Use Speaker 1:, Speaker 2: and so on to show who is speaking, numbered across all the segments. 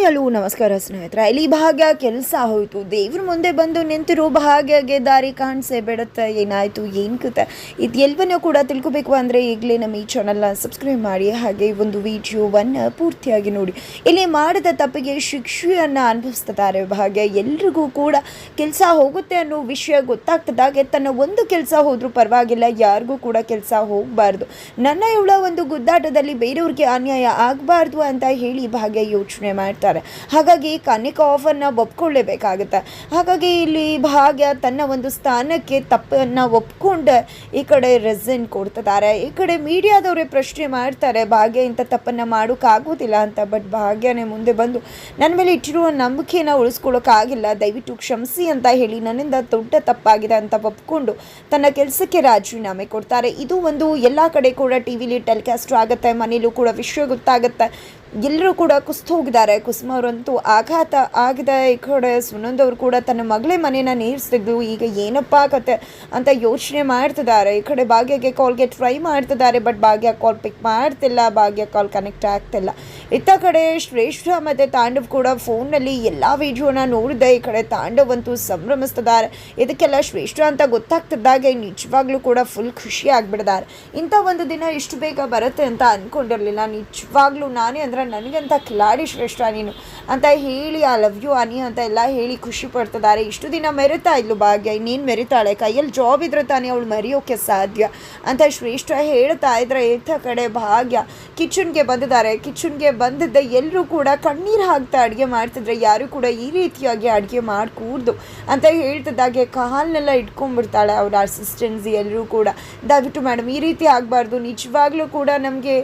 Speaker 1: Hi ನಮಸ್ಕಾರ ಸ್ನೇಹಿತರೆ, ಇಲ್ಲಿ ಭಾಗ್ಯ ಕೆಲಸ ಹೋಯಿತು. ದೇವ್ರ ಮುಂದೆ ಬಂದು ನಿಂತಿರೋ ಭಾಗ್ಯಗೆ ದಾರಿ ಕಾಣಿಸೇ ಬಿಡುತ್ತೆ, ಏನಾಯಿತು, ಏನು ಕತೆ? ಇದು ಎಲ್ಲವನ್ನೂ ಕೂಡ ತಿಳ್ಕೊಬೇಕು ಅಂದರೆ ಈಗಲೇ ನಮ್ಮ ಈ ಚಾನಲ್ನ ಸಬ್ಸ್ಕ್ರೈಬ್ ಮಾಡಿ, ಹಾಗೆ ಒಂದು ವಿಡಿಯೋವನ್ನು ಪೂರ್ತಿಯಾಗಿ ನೋಡಿ. ಇಲ್ಲಿ ಮಾಡಿದ ತಪ್ಪಿಗೆ ಶಿಕ್ಷೆಯನ್ನು ಅನುಭವಿಸ್ತಿದ್ದಾರೆ ಭಾಗ್ಯ. ಎಲ್ರಿಗೂ ಕೂಡ ಕೆಲಸ ಹೋಗುತ್ತೆ ಅನ್ನೋ ವಿಷಯ ಗೊತ್ತಾಗ್ತದಾಗೆ ತನ್ನ ಒಂದು ಕೆಲಸ ಹೋದರೂ ಪರವಾಗಿಲ್ಲ, ಯಾರಿಗೂ ಕೂಡ ಕೆಲಸ ಹೋಗಬಾರ್ದು. ನನ್ನ ಇವಳ ಒಂದು ಗುದ್ದಾಟದಲ್ಲಿ ಬೇರೆಯವ್ರಿಗೆ ಅನ್ಯಾಯ ಆಗಬಾರ್ದು ಅಂತ ಹೇಳಿ ಭಾಗ್ಯ ಯೋಚನೆ ಮಾಡ್ತಾರೆ ಹಾಗಾಗಿ ಕನ್ನಿಕಾ ಆಫರ್ನ ಒಪ್ಕೊಳ್ಳೇಬೇಕಾಗುತ್ತೆ. ಹಾಗಾಗಿ ಇಲ್ಲಿ ಭಾಗ್ಯ ತನ್ನ ಒಂದು ಸ್ಥಾನಕ್ಕೆ ತಪ್ಪನ್ನು ಒಪ್ಕೊಂಡು ಈ ಕಡೆ ರೆಸನ್ ಕೊಡ್ತಿದ್ದಾರೆ. ಈ ಕಡೆ ಮೀಡಿಯಾದವರೇ ಪ್ರಶ್ನೆ ಮಾಡ್ತಾರೆ, ಭಾಗ್ಯ ಇಂಥ ತಪ್ಪನ್ನು ಮಾಡೋಕ್ಕಾಗೋದಿಲ್ಲ ಅಂತ. ಬಟ್ ಭಾಗ್ಯನೇ ಮುಂದೆ ಬಂದು, ನನ್ನ ಮೇಲೆ ಇಟ್ಟಿರುವ ನಂಬಿಕೆನ ಉಳಿಸ್ಕೊಳ್ಳೋಕ್ಕಾಗಿಲ್ಲ ದಯವಿಟ್ಟು ಕ್ಷಮಿಸಿ ಅಂತ ಹೇಳಿ ನನ್ನಿಂದ ದೊಡ್ಡ ತಪ್ಪಾಗಿದೆ ಅಂತ ಒಪ್ಕೊಂಡು ತನ್ನ ಕೆಲಸಕ್ಕೆ ರಾಜೀನಾಮೆ ಕೊಡ್ತಾರೆ. ಇದು ಒಂದು ಎಲ್ಲ ಕಡೆ ಕೂಡ ಟಿ ವಿಲಿ ಟೆಲಿಕಾಸ್ಟ್ ಆಗುತ್ತೆ, ಮನೇಲೂ ಕೂಡ ವಿಷಯ ಗೊತ್ತಾಗುತ್ತೆ. ಎಲ್ಲರೂ ಕೂಡ ಕುಸ್ತು ಹೋಗಿದ್ದಾರೆ. ಕುಸುಮ ಅವರಂತೂ ಆಘಾತ ಆಗಿದೆ. ಈ ಕಡೆ ಸುನಂದವ್ರು ಕೂಡ ತನ್ನ ಮಗಳೇ ಮನೇನ ನೀರಿಸ್ತಿದ್ದು ಈಗ ಏನಪ್ಪ ಕತೆ ಅಂತ ಯೋಚನೆ ಮಾಡ್ತಿದ್ದಾರೆ. ಈ ಕಡೆ ಭಾಗ್ಯಗೆ ಕಾಲ್ಗೆ ಟ್ರೈ ಮಾಡ್ತಿದ್ದಾರೆ ಬಟ್ ಭಾಗ್ಯ ಕಾಲ್ ಪಿಕ್ ಮಾಡ್ತಿಲ್ಲ. ಭಾಗ್ಯ ಕಾಲ್ ಕನೆಕ್ಟ್ ಆಗ್ತಿಲ್ಲ. ಇತ್ತ ಕಡೆ ಶ್ರೇಷ್ಠ ಮತ್ತು ತಾಂಡವ್ ಕೂಡ ಫೋನಲ್ಲಿ ಎಲ್ಲ ವಿಡಿಯೋನ ನೋಡಿದೆ. ಈ ಕಡೆ ತಾಂಡವ್ ಅಂತೂ ಸಂಭ್ರಮಿಸ್ತಿದ್ದಾರೆ. ಇದಕ್ಕೆಲ್ಲ ಶ್ರೇಷ್ಠ ಅಂತ ಗೊತ್ತಾಗ್ತಿದ್ದಾಗೆ ನಿಜವಾಗ್ಲೂ ಕೂಡ ಫುಲ್ ಖುಷಿ ಆಗಿಬಿಡ್ತಾರೆ ಇಂಥ ಒಂದು ದಿನ ಇಷ್ಟು ಬೇಗ ಬರುತ್ತೆ ಅಂತ ಅಂದ್ಕೊಂಡಿರಲಿಲ್ಲ ನಿಜವಾಗ್ಲೂ ನಾನೇ ಅಂದ್ರೆ ನನಗಂತ ಕಿಲಾಡಿ ಶ್ರೇಷ್ಠ ನೀನು ಅಂತ ಹೇಳಿ ಆ ಲವ್ ಯು ಅನಿ ಅಂತ ಎಲ್ಲ ಹೇಳಿ ಖುಷಿ ಪಡ್ತಿದ್ದಾರೆ. ಇಷ್ಟು ದಿನ ಮೆರಿತಾ ಇದ್ಲು ಭಾಗ್ಯ, ಇನ್ನೇನು ಮೆರಿತಾಳೆ? ಕೈಯಲ್ಲಿ ಜಾಬ್ ಇದ್ರೆ ತಾನೇ ಅವಳು ಮರೆಯೋಕ್ಕೆ ಸಾಧ್ಯ ಅಂತ ಶ್ರೇಷ್ಠ ಹೇಳ್ತಾ ಇದ್ರೆ. ಇಂಥ ಕಡೆ ಭಾಗ್ಯ ಕಿಚನ್ಗೆ ಬಂದಿದ್ದಾರೆ. ಕಿಚನ್ಗೆ ಬಂದಿದ್ದ ಎಲ್ಲರೂ ಕೂಡ ಕಣ್ಣೀರು ಹಾಕ್ತಾ ಅಡುಗೆ ಮಾಡ್ತಿದ್ರೆ. ಯಾರು ಕೂಡ ಈ ರೀತಿಯಾಗಿ ಅಡುಗೆ ಮಾಡಿಕೂಡ್ದು ಅಂತ ಹೇಳ್ತಿದ್ದಾಗೆ. ಕಾಲ್ನೆಲ್ಲ ಇಟ್ಕೊಂಡ್ಬಿಡ್ತಾಳೆ ಅವ್ರ ಅಸಿಸ್ಟೆನ್ಸಿ ಎಲ್ಲರೂ ಕೂಡ. ದಯವಿಟ್ಟು ಮೇಡಮ್ ಈ ರೀತಿ ಆಗಬಾರ್ದು. ನಿಜವಾಗ್ಲೂ ಕೂಡ ನಮಗೆ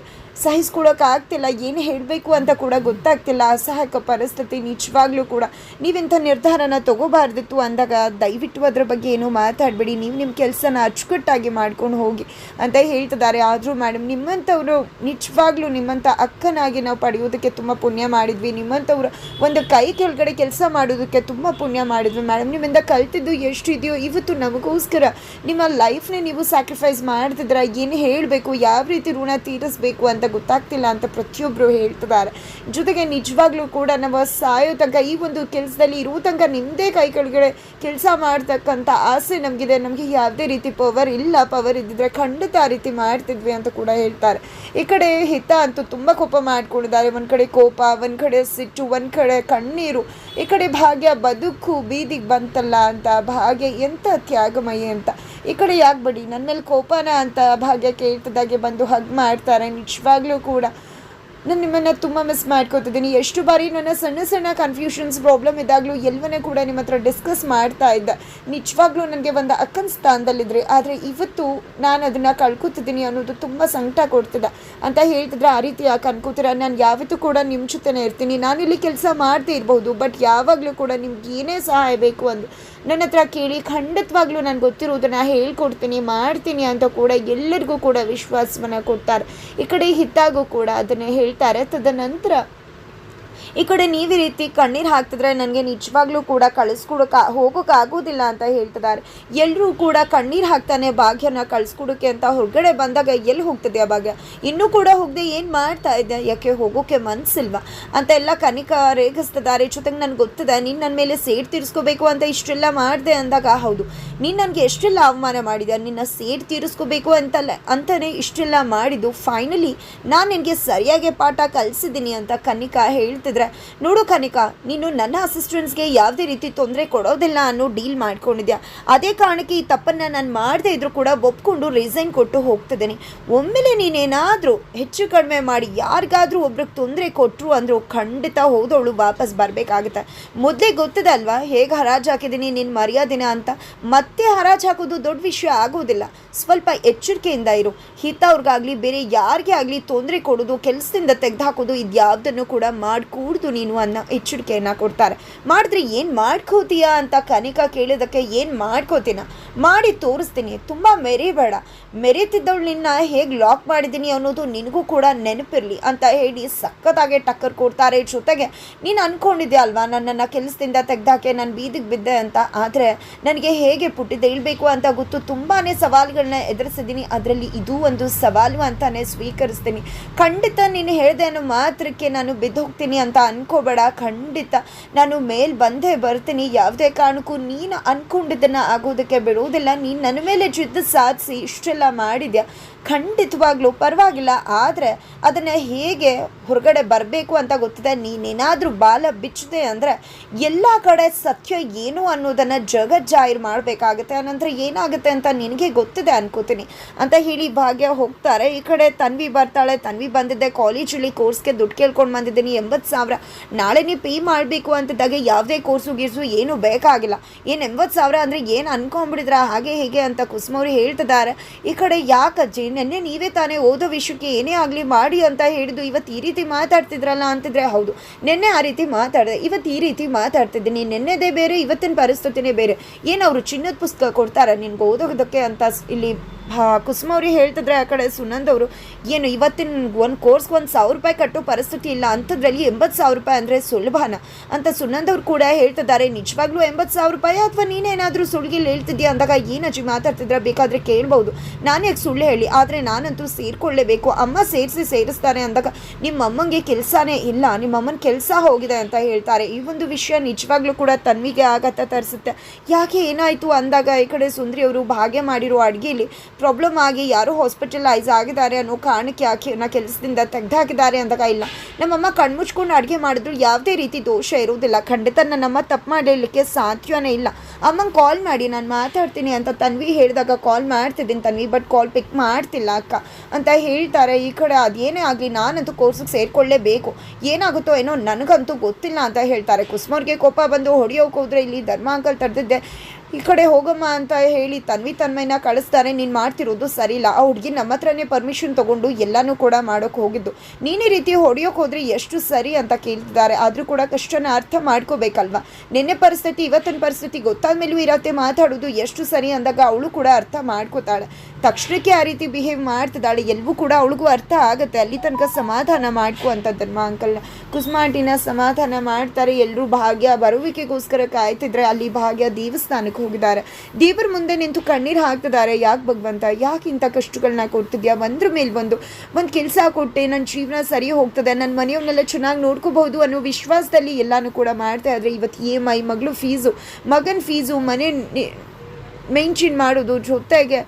Speaker 1: ಸಹಿಸ್ಕೊಳೋಕ್ಕಾಗ್ತಿಲ್ಲ ಏನು ಹೇಳಬೇಕು ಅಂತ ಕೂಡ ಗೊತ್ತಾಗ್ತಿಲ್ಲ. ಅಸಹಾಯಕ ಪರಿಸ್ಥಿತಿ ನಿಜವಾಗ್ಲೂ ಕೂಡ. ನೀವಿಂಥ ನಿರ್ಧಾರನ ತಗೋಬಾರ್ದಿತ್ತು ಅಂದಾಗ ದಯವಿಟ್ಟು ಅದರ ಬಗ್ಗೆ ಏನೂ ಮಾತಾಡಬೇಡಿ. ನೀವು ನಿಮ್ಮ ಕೆಲಸನ ಅಚ್ಚುಕಟ್ಟಾಗಿ ಮಾಡ್ಕೊಂಡು ಹೋಗಿ ಅಂತ ಹೇಳ್ತಿದ್ದಾರೆ. ಆದರೂ ಮೇಡಮ್ ನಿಮ್ಮಂಥವರು ನಿಜವಾಗ್ಲೂ ನಿಮ್ಮಂಥ ಅಕ್ಕನಾಗಿ ನಾವು ಪಡೆಯೋದಕ್ಕೆ ತುಂಬ ಪುಣ್ಯ ಮಾಡಿದ್ವಿ. ನಿಮ್ಮಂಥವ್ರು ಒಂದು ಕೈ ಕೆಳಗಡೆ ಕೆಲಸ ಮಾಡೋದಕ್ಕೆ ತುಂಬ ಪುಣ್ಯ ಮಾಡಿದ್ವಿ. ಮೇಡಮ್ ನಿಮ್ಮಿಂದ ಕಲ್ತಿದ್ದು ಎಷ್ಟು ಇದೆಯೋ ಇವತ್ತು ನಮಗೋಸ್ಕರ ನಿಮ್ಮ ಲೈಫ್ನೇ ನೀವು ಸ್ಯಾಕ್ರಿಫೈಸ್ ಮಾಡ್ತಿದ್ರ ಏನು ಹೇಳಬೇಕು? ಯಾವ ರೀತಿ ಋಣ ತೀರಿಸಬೇಕು ಅಂತ ಗೊತ್ತಾಗ್ತಿಲ್ಲ ಅಂತ ಪ್ರತಿಯೊಬ್ಬರು ಹೇಳ್ತಿದ್ದಾರೆ. ಜೊತೆಗೆ ನಿಜವಾಗ್ಲೂ ಕೂಡ ನಾವು ಸಾಯೋ ತನಕ ಈ ಒಂದು ಕೆಲಸದಲ್ಲಿ ಇರುವ ತನಕ ನಿಮ್ಮದೇ ಕೈ ಕೆಳಗಡೆ ಕೆಲಸ ಮಾಡ್ತಕ್ಕಂಥ ಆಸೆ ನಮಗಿದೆ. ನಮಗೆ ಯಾವುದೇ ರೀತಿ ಪವರ್ ಇಲ್ಲ. ಪವರ್ ಇದ್ದಿದ್ರೆ ಖಂಡಿತ ಆ ರೀತಿ ಮಾಡ್ತಿದ್ವಿ ಅಂತ ಕೂಡ ಹೇಳ್ತಾರೆ. ಈ ಕಡೆ ಹಿತ ಅಂತೂ ತುಂಬ ಕೋಪ ಮಾಡ್ಕೊಂಡಿದ್ದಾರೆ. ಒಂದು ಕಡೆ ಕೋಪ, ಒಂದು ಕಡೆ ಸಿಟ್ಟು, ಒಂದು ಕಡೆ ಕಣ್ಣೀರು. ಈ ಕಡೆ ಭಾಗ್ಯ ಬದುಕು ಬೀದಿಗೆ ಬಂತಲ್ಲ ಅಂತ, ಭಾಗ್ಯ ಎಂಥ ತ್ಯಾಗಮಯಿ ಅಂತ. ಈ ಕಡೆ ಯಾಕೆ ಬಿಡಿ? ನನ್ನ ಮೇಲೆ ಕೋಪನ ಅಂತ ಭಾಗ್ಯ ಕೇಳ್ತಿದ್ದಾಗೆ ಬಂದು ಹಗ್ ಮಾಡ್ತಾರೆ. ನಿಜವಾಗ್ಲೂ ಕೂಡ. ನಾನು ನಿಮ್ಮನ್ನು ತುಂಬ ಮಿಸ್ ಮಾಡ್ಕೋತಿದ್ದೀನಿ. ಎಷ್ಟು ಬಾರಿ ನನ್ನ ಸಣ್ಣ ಸಣ್ಣ ಕನ್ಫ್ಯೂಷನ್ಸ್ ಪ್ರಾಬ್ಲಮ್ ಇದ್ದಾಗಲೂ ಎಲ್ಲವನ್ನೇ ಕೂಡ ನಿಮ್ಮ ಹತ್ರ ಡಿಸ್ಕಸ್ ಮಾಡ್ತಾ ಇದ್ದೆ. ನಿಜವಾಗ್ಲೂ ನನಗೆ ಒಂದು ಅಕ್ಕನ ಸ್ಥಾನದಲ್ಲಿದ್ರೆ, ಆದರೆ ಇವತ್ತು ನಾನು ಅದನ್ನು ಕಳ್ಕೊತಿದ್ದೀನಿ ಅನ್ನೋದು ತುಂಬ ಸಂಕಟ ಕೊಡ್ತಿದ್ದೆ ಅಂತ ಹೇಳ್ತಿದ್ರೆ ಆ ರೀತಿ ಯಾಕೆ ಅನ್ಕೋತೀರ? ನಾನು ಯಾವತ್ತೂ ಕೂಡ ನಿಮ್ಮ ಜೊತೆನೇ ಇರ್ತೀನಿ. ಇಲ್ಲಿ ಕೆಲಸ ಮಾಡ್ದೇ ಇರ್ಬೋದು ಬಟ್ ಯಾವಾಗಲೂ ಕೂಡ ನಿಮ್ಗೆ ಏನೇ ಸಹಾಯ ಬೇಕು ಅಂದು ನನ್ನ ಹತ್ರ ಕೇಳಿ ಖಂಡಿತವಾಗ್ಲೂ ನಾನು ಗೊತ್ತಿರೋದನ್ನ ಹೇಳ್ಕೊಡ್ತೀನಿ, ಮಾಡ್ತೀನಿ ಅಂತ ಕೂಡ ಎಲ್ಲರಿಗೂ ಕೂಡ ವಿಶ್ವಾಸವನ್ನು ಕೊಡ್ತಾರೆ. ಈ ಕಡೆ ಹಿತ್ತಾಗೂ ಕೂಡ ಅದನ್ನೇ ಹೇಳ್ತಾರೆ. ತದನಂತರ ಈ ಕಡೆ ನೀವು ಈ ರೀತಿ ಕಣ್ಣೀರು ಹಾಕ್ತಿದ್ರೆ ನನಗೆ ನಿಜವಾಗ್ಲೂ ಕೂಡ ಕಳಿಸ್ಕೊಡೋಕೆ ಹೋಗೋಕ್ಕಾಗೋದಿಲ್ಲ ಅಂತ ಹೇಳ್ತಿದ್ದಾರೆ. ಎಲ್ಲರೂ ಕೂಡ ಕಣ್ಣೀರು ಹಾಕ್ತಾನೆ ಭಾಗ್ಯನ ಕಳಿಸ್ಕೊಡೋಕೆ ಅಂತ ಹೊರಗಡೆ ಬಂದಾಗ ಎಲ್ಲಿ ಹೋಗ್ತದೆ ಆ ಭಾಗ್ಯ? ಇನ್ನೂ ಕೂಡ ಹೋಗದೆ ಏನು ಮಾಡ್ತಾ ಇದ್ದೆ ಯಾಕೆ ಹೋಗೋಕೆ ಮನಸ್ಸಿಲ್ವಾ ಅಂತ ಎಲ್ಲ ಕನಿಕ ರೇಗಿಸ್ತಿದ್ದಾರೆ. ಜೊತೆಗೆ ನನಗೆ ಗೊತ್ತಿದೆ, ನೀನು ನನ್ನ ಮೇಲೆ ಸೇಡ್ ತೀರಿಸ್ಕೋಬೇಕು ಅಂತ ಇಷ್ಟೆಲ್ಲ ಮಾಡಿದೆ ಅಂದಾಗ, ಹೌದು. ನೀನು ನನಗೆ ಎಷ್ಟೆಲ್ಲ ಅವಮಾನ ಮಾಡಿದೆ ನಿನ್ನ ಸೇಡ್ ತೀರಿಸ್ಕೋಬೇಕು ಅಂತಲ್ಲ ಅಂತಲೇ ಇಷ್ಟೆಲ್ಲ ಮಾಡಿದ್ದು, ಫೈನಲಿ ನಾನು ನಿನಗೆ ಸರಿಯಾಗಿ ಪಾಠ ಕಲಿಸಿದ್ದೀನಿ ಅಂತ ಕನಿಕಾ ಹೇಳ್ತಿದ್ರೆ ನೋಡು ಕನಿಕಾ, ನೀನು ನನ್ನ ಅಸಿಸ್ಟೆಂಟ್ಸ್ಗೆ ಯಾವುದೇ ರೀತಿ ತೊಂದರೆ ಕೊಡೋದಿಲ್ಲ ಅನ್ನೋ ಡೀಲ್ ಮಾಡ್ಕೊಂಡಿದ್ಯಾ. ಅದೇ ಕಾರಣಕ್ಕೆ ಈ ತಪ್ಪನ್ನು ನಾನು ಮಾಡದೇ ಇದ್ರೂ ಕೂಡ ಒಪ್ಕೊಂಡು ರಿಸೈನ್ ಕೊಟ್ಟು ಹೋಗ್ತಿದ್ದೀನಿ. ಒಮ್ಮೆಲೆ ನೀನೇನಾದರೂ ಹೆಚ್ಚು ಕಡಿಮೆ ಮಾಡಿ ಯಾರಿಗಾದ್ರೂ ಒಬ್ರಿಗೆ ತೊಂದರೆ ಕೊಟ್ಟರು ಅಂದರು ಖಂಡಿತ ಹೋದವಳು ವಾಪಸ್ ಬರಬೇಕಾಗುತ್ತೆ. ಮೊದಲೇ ಗೊತ್ತಿದೆ ಅಲ್ವಾ, ಹೇಗೆ ಹರಾಜು ಹಾಕಿದ್ದೀನಿ ನಿನ್ನ ಮರ್ಯಾದಿನ ಅಂತ. ಮತ್ತೆ ಹರಾಜು ಹಾಕೋದು ದೊಡ್ಡ ವಿಷಯ ಆಗೋದಿಲ್ಲ. ಸ್ವಲ್ಪ ಎಚ್ಚರಿಕೆಯಿಂದ ಇರು. ಹಿತ ಅವ್ರಿಗಾಗಲಿ ಬೇರೆ ಯಾರಿಗೆ ಆಗಲಿ ತೊಂದರೆ ಕೊಡೋದು, ಕೆಲಸದಿಂದ ತೆಗೆದುಹಾಕೋದು ಇದು ಯಾವುದನ್ನು ಕೂಡ ಮಾಡಿಕೂಡ್ದು ನೀನು ಅನ್ನೋ ಎಚ್ಚರಿಕೆಯನ್ನು ಕೊಡ್ತಾರೆ. ಮಾಡಿದ್ರೆ ಏನು ಮಾಡ್ಕೋತೀಯಾ ಅಂತ ಕನಿಕಾ ಕೇಳಿದಕ್ಕೆ ಏನು ಮಾಡ್ಕೋತೀನ? ಮಾಡಿ ತೋರಿಸ್ತೀನಿ. ತುಂಬ ಮೆರಿಬೇಡ. ಮೆರೀತಿದ್ದವಳು ನಿನ್ನ ಹೇಗೆ ಲಾಕ್ ಮಾಡಿದ್ದೀನಿ ಅನ್ನೋದು ನಿನಗೂ ಕೂಡ ನೆನಪಿರಲಿ ಅಂತ ಹೇಳಿ ಸಖತ್ತಾಗೆ ಟಕ್ಕರ್ ಕೊಡ್ತಾರೆ. ಜೊತೆಗೆ ನೀನು ಅಂದ್ಕೊಂಡಿದ್ದೆ ಅಲ್ವಾ? ನನ್ನನ್ನು ಕೆಲಸದಿಂದ ತೆಗ್ದಾಕೆ ನಾನು ಬೀದಿಗೆ ಬಿದ್ದೆ ಅಂತ. ಆದರೆ ನನಗೆ ಹೇಗೆ ಪುಟ್ಟಿದ್ದು ಹೇಳಬೇಕು ಅಂತ ಗೊತ್ತು. ತುಂಬಾ ಸವಾಲುಗಳನ್ನ ಎದುರಿಸಿದ್ದೀನಿ ಅದರಲ್ಲಿ ಇದು ಒಂದು ಸವಾಲು ಅಂತಲೇ ಸ್ವೀಕರಿಸ್ತೀನಿ. ಖಂಡಿತ ನೀನು ಹೇಳಿದೆ ಅನ್ನೋ ಮಾತ್ರಕ್ಕೆ ನಾನು ಬಿದ್ದು ಹೋಗ್ತೀನಿ ಅಂತ ಅನ್ಕೋಬೇಡ. ಖಂಡಿತ ನಾನು ಮೇಲ್ ಬಂದೇ ಬರ್ತೀನಿ. ಯಾವುದೇ ಕಾರಣಕ್ಕೂ ನೀನು ಅನ್ಕೊಂಡಿದ್ದನ್ನು ಆಗೋದಕ್ಕೆ ಬಿಡುವುದಿಲ್ಲ ನೀನು ನನ್ನ ಮೇಲೆ ಜಿದ್ದು ಸಾಧಿಸಿ ಇಷ್ಟೆಲ್ಲ ಮಾಡಿದ್ಯಾ? ಖಂಡಿತವಾಗ್ಲೂ ಪರವಾಗಿಲ್ಲ, ಆದರೆ ಅದನ್ನು ಹೇಗೆ ಹೊರಗಡೆ ಬರಬೇಕು ಅಂತ ಗೊತ್ತಿದೆ. ನೀನೇನಾದರೂ ಬಾಲ ಬಿಚ್ಚದೆ ಅಂದರೆ ಎಲ್ಲ ಕಡೆ ಸತ್ಯ ಏನು ಅನ್ನೋದನ್ನು ಜಗಜ್ಜಾಹಿರ್ ಮಾಡಬೇಕಾಗುತ್ತೆ. ಆನಂತರ ಏನಾಗುತ್ತೆ ಅಂತ ನಿನಗೆ ಗೊತ್ತಿದೆ ಅನ್ಕೋತೀನಿ. ಅಂತ ಹೇಳಿ ಭಾಗ್ಯ ಹೋಗ್ತಾರೆ. ಈ ಕಡೆ ತನ್ವಿ ಬರ್ತಾಳೆ. ತನ್ವಿ ಬಂದಿದ್ದೆ ಕಾಲೇಜಲ್ಲಿ ಕೋರ್ಸ್ಗೆ ದುಡ್ಡು ಕೇಳ್ಕೊಂಡು ಬಂದಿದ್ದೀನಿ. ಎಂಬತ್ತು ಸಾವಿರ. ನಾಳೆ ನೀವು ಪೇ ಮಾಡಬೇಕು ಅಂತಿದ್ದಾಗ ಯಾವುದೇ ಕೋರ್ಸು ಗೀರ್ಸು ಏನು ಬೇಕಾಗಿಲ್ಲ. ಏನು ಎಂಬತ್ತು ಸಾವಿರ ಅಂದರೆ ಏನು ಅನ್ಕೊಂಡ್ಬಿಡಿದ್ರ? ಹಾಗೆ ಹೀಗೆ ಅಂತ ಕುಸುಮವ್ರು ಹೇಳ್ತಿದ್ದಾರೆ. ಈ ಕಡೆ ಯಾಕಜ್ಜಿ ನೆನ್ನೆ ನೀವೇ ತಾನೇ ಓದೋ ವಿಷಯಕ್ಕೆ ಏನೇ ಆಗಲಿ ಮಾಡಿ ಅಂತ ಹೇಳಿದ್ದು, ಇವತ್ತು ಈ ರೀತಿ ಮಾತಾಡ್ತಿದ್ರಲ್ಲ ಅಂತಿದ್ರೆ ಹೌದು. ನಿನ್ನೆ ಆ ರೀತಿ ಮಾತಾಡಿದೆ, ಇವತ್ತು ಈ ರೀತಿ ಮಾತಾಡ್ತಿದ್ದೀನಿ. ನಿನ್ನೆದೇ ಬೇರೆ, ಇವತ್ತಿನ ಪರಿಸ್ಥಿತಿನೇ ಬೇರೆ. ಏನು ಅವರು ಚಿನ್ನದ ಪುಸ್ತಕ ಕೊಡ್ತಾರೆ ನಿನ್ಗೆ ಓದೋದಕ್ಕೆ ಅಂತ ಇಲ್ಲಿ ಹಾ, ಕುಸುಮ ಅವ್ರಿಗೆ ಹೇಳ್ತಿದ್ರೆ ಆ ಕಡೆ ಸುನಂದ್ ಅವರು, ಏನು ಇವತ್ತಿನ ಒಂದು ಕೋರ್ಸ್ಗೆ ಒಂದು ಸಾವಿರ ರೂಪಾಯಿ ಕಟ್ಟೋ ಪರಿಸ್ಥಿತಿ ಇಲ್ಲ, ಅಂಥದ್ರಲ್ಲಿ ಎಂಬತ್ತು ಸಾವಿರ ರೂಪಾಯಿ ಅಂದರೆ ಸುಲಭನ. ಅಂತ ಸುನಂದ್ ಅವ್ರು ಕೂಡ ಹೇಳ್ತಿದ್ದಾರೆ, ನಿಜವಾಗ್ಲೂ ಎಂಬತ್ತು ಸಾವಿರ ರೂಪಾಯಿ ಅಥವಾ ನೀನೇನಾದರೂ ಸುಳ್ಗಿಲ್ಲಿ ಹೇಳ್ತಿದ್ಯಾ? ಅಂದಾಗ ಏನಜ್ಜಿ ಮಾತಾಡ್ತಿದ್ರೆ? ಬೇಕಾದರೆ ಕೇಳ್ಬೋದು. ನಾನು ಯಾಕೆ ಸುಳ್ಳು ಹೇಳಿ? ಆದರೆ ನಾನಂತೂ ಸೇರಿಕೊಳ್ಳೇಬೇಕು. ಅಮ್ಮ ಸೇರಿಸಿ ಸೇರಿಸ್ತಾರೆ ಅಂದಾಗ ನಿಮ್ಮ ಅಮ್ಮಂಗೆ ಕೆಲಸನೇ ಇಲ್ಲ ನಿಮ್ಮ ಅಮ್ಮನ ಕೆಲಸ ಹೋಗಿದೆ ಅಂತ ಹೇಳ್ತಾರೆ. ಈ ಒಂದು ವಿಷಯ ನಿಜವಾಗ್ಲೂ ಕೂಡ ತನ್ವಿಗೆ ಆಗತ್ತ ತರಿಸುತ್ತೆ. ಯಾಕೆ ಏನಾಯಿತು? ಅಂದಾಗ ಈ ಕಡೆ ಸುಂದ್ರಿ ಅವರು ಭಾಗ್ಯ ಮಾಡಿರೋ ಅಡುಗೆಯಲ್ಲಿ ಪ್ರಾಬ್ಲಮ್ ಆಗಿ ಯಾರು ಹಾಸ್ಪಿಟಲೈಸ್ ಆಗಿದ್ದಾರೆ ಅನ್ನೋ ಕಾರಣಕ್ಕೆ ಆಕೆಯನ್ನ ಕೆಲಸದಿಂದ ತೆಗೆದಾಕಿದ್ದಾರೆ ಅಂದಾಗ ಇಲ್ಲ. ನಮ್ಮಮ್ಮ ಕಣ್ಮುಚ್ಕೊಂಡು ಅಡುಗೆ ಮಾಡಿದ್ರು. ಯಾವುದೇ ರೀತಿ ದೋಷ ಇರುವುದಿಲ್ಲ. ಖಂಡಿತ ನನ್ನಮ್ಮ ತಪ್ಪು ಮಾಡಲಿಕ್ಕೆ ಸಾಧ್ಯವೇ ಇಲ್ಲ. ಅಮ್ಮಂಗೆ ಕಾಲ್ ಮಾಡಿ, ನಾನು ಮಾತಾಡ್ತೀನಿ ಅಂತ ತನ್ವಿ ಹೇಳಿದಾಗ ಕಾಲ್ ಮಾಡ್ತಿದ್ದೀನಿ ತನ್ವಿ ಬಟ್ ಕಾಲ್ ಪಿಕ್ ಮಾಡ್ತಿಲ್ಲ ಅಕ್ಕ ಅಂತ ಹೇಳ್ತಾರೆ. ಈ ಕಡೆ ಅದೇನೇ ಆಗಲಿ, ನಾನಂತೂ ಕೋರ್ಸಿಗೆ ಸೇರಿಕೊಳ್ಳೇಬೇಕು. ಏನಾಗುತ್ತೋ ಏನೋ ನನಗಂತೂ ಗೊತ್ತಿಲ್ಲ ಅಂತ ಹೇಳ್ತಾರೆ. ಕುಸುಮವ್ರಿಗೆ ಕೋಪ ಬಂದು ಹೊಡೆಯೋಕೆ ಹೋದರೆ ಇಲ್ಲಿ ಧರ್ಮ ಅಂಕಲ್ ತಡೆದಿದ್ದೆ. ಈ ಕಡೆ ಹೋಗಮ್ಮ ಅಂತ ಹೇಳಿ ತನ್ವಿ ತನ್ಮಯ್ಯನ ಕಳಿಸ್ತಾರೆ. ನೀನು ಮಾಡ್ತಿರೋದು ಸರಿ ಇಲ್ಲ ಆ ಹುಡುಗಿ ನಮ್ಮ ಹತ್ರನೇ ಪರ್ಮಿಷನ್ ತೊಗೊಂಡು ಎಲ್ಲನೂ ಕೂಡ ಮಾಡೋಕೆ ಹೋಗಿದ್ದು. ನೀನೇ ರೀತಿ ಹೊಡಿಯೋಕೆ ಹೋದ್ರೆ ಎಷ್ಟು ಸರಿ ಅಂತ ಕೇಳ್ತಿದ್ದಾರೆ. ಆದರೂ ಕೂಡ ಕಷ್ಟನ ಅರ್ಥ ಮಾಡ್ಕೋಬೇಕಲ್ವಾ? ನಿನ್ನೆ ಪರಿಸ್ಥಿತಿ, ಇವತ್ತಿನ ಪರಿಸ್ಥಿತಿ ಗೊತ್ತಾದ ಮೇಲೂ ಇರತ್ತೆ ಮಾತಾಡೋದು ಎಷ್ಟು ಸರಿ ಅಂದಾಗ ಅವಳು ಕೂಡ ಅರ್ಥ ಮಾಡ್ಕೋತಾಳೆ. ತಕ್ಷಣಕ್ಕೆ ಆ ರೀತಿ ಬಿಹೇವ್ ಮಾಡ್ತಿದ್ದಾಳೆ. ಎಲ್ಲವೂ ಕೂಡ ಅವಳಿಗೂ ಅರ್ಥ ಆಗುತ್ತೆ. ಅಲ್ಲಿ ತನಕ ಸಮಾಧಾನ ಮಾಡ್ಕೋ ಅಂತ ಧರ್ಮ ಅಂಕಲ್. ಕುಸ್ಮಾಟಿನ ಸಮಾಧಾನ ಮಾಡ್ತಾರೆ. ಎಲ್ಲರೂ ಭಾಗ್ಯ ಬರುವಿಕೆಗೋಸ್ಕರ ಕಾಯ್ತಿದ್ರೆ ಅಲ್ಲಿ ಭಾಗ್ಯ ದೇವಸ್ಥಾನಕ್ಕೆ ಹೋಗಿದ್ದಾರೆ. ದೇವರ ಮುಂದೆ ನಿಂತು ಕಣ್ಣೀರು ಹಾಕ್ತಿದ್ದಾರೆ. ಯಾಕೆ ಭಗವಂತ? ಯಾಕೆ ಇಂಥ ಕಷ್ಟಗಳನ್ನ ಕೊಡ್ತಿದ್ಯಾ? ಒಂದ್ರ ಮೇಲೆ ಒಂದು ಒಂದು ಕೆಲಸ ಕೊಟ್ಟೆ ನನ್ನ ಜೀವನ ಸರಿ ಹೋಗ್ತದೆ ನನ್ನ ಮನೆಯವನ್ನೆಲ್ಲ ಚೆನ್ನಾಗಿ ನೋಡ್ಕೋಬಹುದು ಅನ್ನೋ ವಿಶ್ವಾಸದಲ್ಲಿ ಎಲ್ಲಾನು ಕೂಡ ಮಾಡ್ತಾ ಇದ್ರೆ ಇವತ್ತು ಇ ಎಂ ಐ ಮಗಳು ಫೀಸು, ಮಗನ ಫೀಸು, ಮನೆ ಮೇಂಟೈನ್ ಮಾಡೋದು, ಜೊತೆಗೆ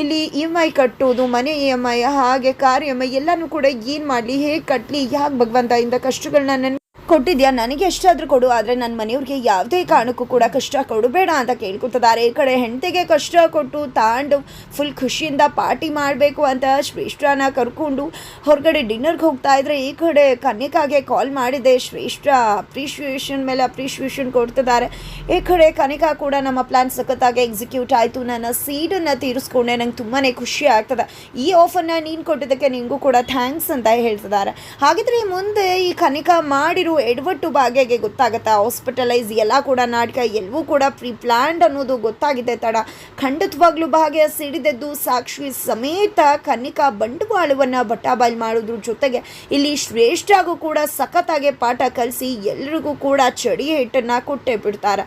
Speaker 1: ಇಲ್ಲಿ ಇ ಎಂ ಐ ಕಟ್ಟೋದು, ಮನೆ ಇ ಎಂ ಐ ಹಾಗೆ ಕಾರ್ ಇ ಎಂ ಐ ಎಲ್ಲನೂ ಕೂಡ ಏನು ಮಾಡಲಿ, ಹೇಗೆ ಕಟ್ಟಲಿ ಯಾಕೆ ಭಗವಂತ ಇಂಥ ಕಷ್ಟಗಳನ್ನ ನನ್ನ ಕೊಟ್ಟಿದ್ಯಾ? ನನಗೆ ಎಷ್ಟಾದರೂ ಕೊಡು, ಆದರೆ ನನ್ನ ಮನೆಯವ್ರಿಗೆ ಯಾವುದೇ ಕಾರಣಕ್ಕೂ ಕೂಡ ಕಷ್ಟ ಕೊಡಬೇಡ ಅಂತ ಕೇಳ್ಕೊತಿದ್ದಾರೆ ಈ ಕಡೆ ಹೆಂಡತಿಗೆ ಕಷ್ಟ ಕೊಟ್ಟು ತಾಂಡು ಫುಲ್ ಖುಷಿಯಿಂದ ಪಾರ್ಟಿ ಮಾಡಬೇಕು ಅಂತ ಶ್ರೇಷ್ಠನ ಕರ್ಕೊಂಡು ಹೊರಗಡೆ ಡಿನ್ನರ್ಗೆ ಹೋಗ್ತಾ ಇದ್ರೆ ಈ ಕಡೆ ಕನಿಕಾಗೆ ಕಾಲ್ ಮಾಡಿದೆ ಶ್ರೇಷ್ಠ ಅಪ್ರಿಷಿಯೇಷನ್ ಮೇಲೆ ಅಪ್ರಿಷಿಯೇಷನ್ ಕೊಡ್ತಿದ್ದಾರೆ. ಈ ಕಡೆ ಕನಿಕಾ ಕೂಡ ನಮ್ಮ ಪ್ಲಾನ್ ಸಖತ್ತಾಗಿ ಎಕ್ಸಿಕ್ಯೂಟ್ ಆಯಿತು. ನನ್ನ ಸೀಡನ್ನು ತೀರಿಸ್ಕೊಂಡೆ. ನಂಗೆ ತುಂಬಾ ಖುಷಿ ಆಗ್ತದೆ. ಈ ಆಫರ್ನ ನೀನು ಕೊಟ್ಟಿದ್ದಕ್ಕೆ ನಿಂಗೂ ಕೂಡ ಥ್ಯಾಂಕ್ಸ್ ಅಂತ ಹೇಳ್ತಿದ್ದಾರೆ. ಹಾಗಿದ್ರೆ ಮುಂದೆ ಈ ಕನಿಕಾ ಮಾಡಿರೋ ಎಡವಟ್ಟು ಭಾಗ್ಯಗೆ ಗೊತ್ತಾಗುತ್ತೆ. ಹಾಸ್ಪಿಟಲೈಸ್ ಎಲ್ಲ ಕೂಡ ನಾಟಕ ಎಲ್ಲವೂ ಕೂಡ ಪ್ರೀ ಪ್ಲ್ಯಾಂಡ್ ಅನ್ನೋದು ಗೊತ್ತಾಗಿದೆ ತಡ. ಖಂಡಿತವಾಗ್ಲೂ ಭಾಗ್ಯ ಸಿಡಿದೆದ್ದು ಸಾಕ್ಷಿ ಸಮೇತ ಕನ್ನಿಕಾ ಬಂಡವಾಳವನ್ನು ಬಟಾಬಾಲ್ ಮಾಡೋದ್ರ ಜೊತೆಗೆ ಇಲ್ಲಿ ಶ್ರೇಷ್ಠಗೂ ಕೂಡ ಸಖತ್ತಾಗಿ ಪಾಠ ಕಲಿಸಿ ಎಲ್ರಿಗೂ ಕೂಡ ಚಡಿ ಹಿಟ್ಟನ್ನು ಕೊಟ್ಟೇ ಬಿಡ್ತಾರೆ.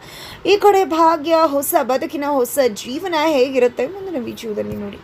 Speaker 1: ಈ ಕಡೆ ಭಾಗ್ಯ, ಹೊಸ ಬದುಕಿನ ಹೊಸ ಜೀವನ ಹೇಗಿರುತ್ತೆ? ಮುಂದಿನ ವಿಜಯದಲ್ಲಿ ನೋಡಿ.